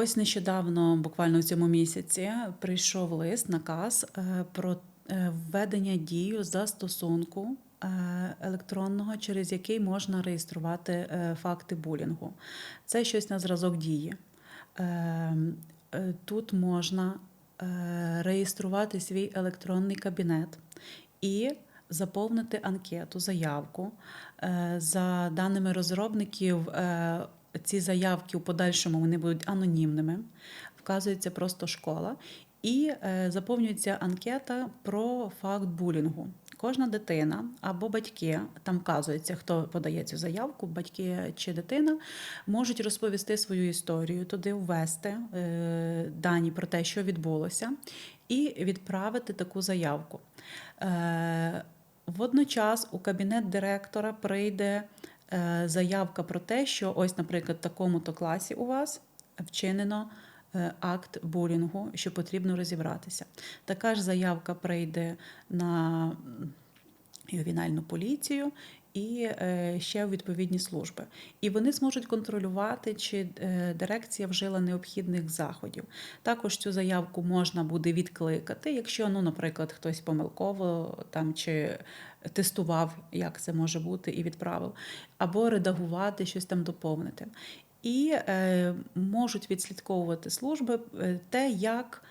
Ось нещодавно, буквально в цьому місяці, прийшов лист, наказ е, про е, введення дію застосунку е, електронного, через який можна реєструвати факти булінгу. Це щось на зразок дії. Тут можна реєструвати свій електронний кабінет і заповнити анкету, заявку. За даними розробників, ці заявки у подальшому вони будуть анонімними, вказується просто школа, і е, заповнюється анкета про факт булінгу. Кожна дитина або батьки, там вказується, хто подає цю заявку, батьки чи дитина, можуть розповісти свою історію, туди ввести е, дані про те, що відбулося, і відправити таку заявку. Е, Водночас у кабінет директора прийде заявка про те, що ось, наприклад, в такому-то класі у вас вчинено е, акт булінгу, що потрібно розібратися. Така ж заявка прийде на ювенальну поліцію і е, ще відповідні служби. І вони зможуть контролювати, чи е, дирекція вжила необхідних заходів. Також цю заявку можна буде відкликати, якщо, ну, наприклад, хтось помилково там чи тестував, як це може бути, і відправив, або редагувати, щось там доповнити. І е, можуть відслідковувати служби е, те, як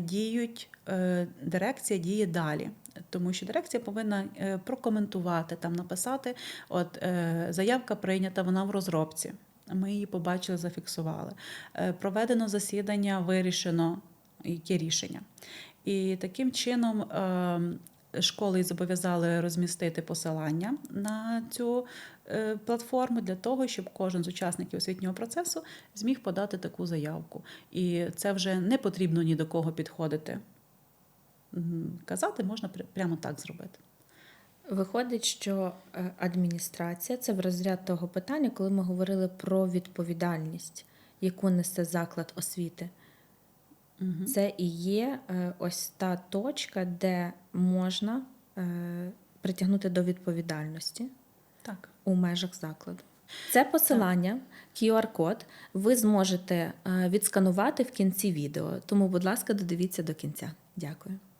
діють е, дирекція діє далі. Тому що дирекція повинна е, прокоментувати, там написати: от е, заявка прийнята, вона в розробці. Ми її побачили, зафіксували. Е, Проведено засідання, вирішено яке рішення. І таким чином е, школи зобов'язали розмістити посилання на цю е, платформу для того, щоб кожен з учасників освітнього процесу зміг подати таку заявку. І це вже не потрібно ні до кого підходити. Казати можна пря- прямо так зробити. Виходить, що е, адміністрація це в розряд того питання, коли ми говорили про відповідальність, яку несе заклад освіти. Мгм. Це і є е, ось та точка, де можна е, притягнути до відповідальності Так. у межах закладу. Це посилання, QR-код, ви зможете е, відсканувати в кінці відео. Тому, будь ласка, додивіться до кінця. Дякую.